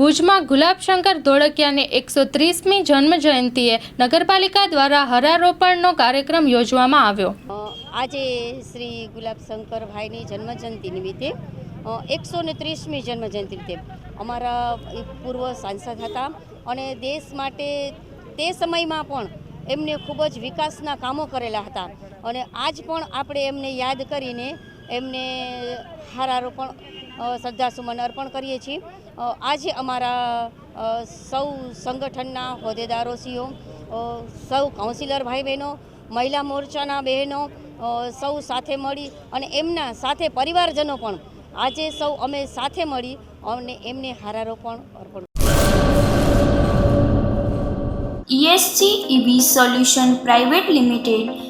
ભુજમાં ગુલાબશંકર ધોળકિયાની એકસો ત્રીસમી જન્મજયંતિએ નગરપાલિકા દ્વારા હરારોપણનો કાર્યક્રમ યોજવામાં આવ્યો. આજે શ્રી ગુલાબશંકરભાઈની જન્મજયંતિ નિમિત્તે એકસો ને ત્રીસમી જન્મજયંતિ નિમિત્તે અમારા પૂર્વ સાંસદ હતા અને દેશ માટે તે સમયમાં પણ એમને ખૂબ જ વિકાસના કામો કરેલા હતા. અને આજ પણ આપણે એમને યાદ કરીને એમને હારારોપણ અ, શ્રદ્ધાસુમન અર્પણ કરીએ છીએ. આજે અમારા સૌ સંગઠનના હોદ્દેદારો સીઓ સૌ કાઉન્સિલર ભાઈ બહેનો મહિલા મોરચાના બહેનો સૌ સાથે મળી અને એમના સાથે પરિવારજનો પણ આજે સૌ અમે સાથે મળી અને એમને હારારોપણ અર્પણ ESG EV solution private limited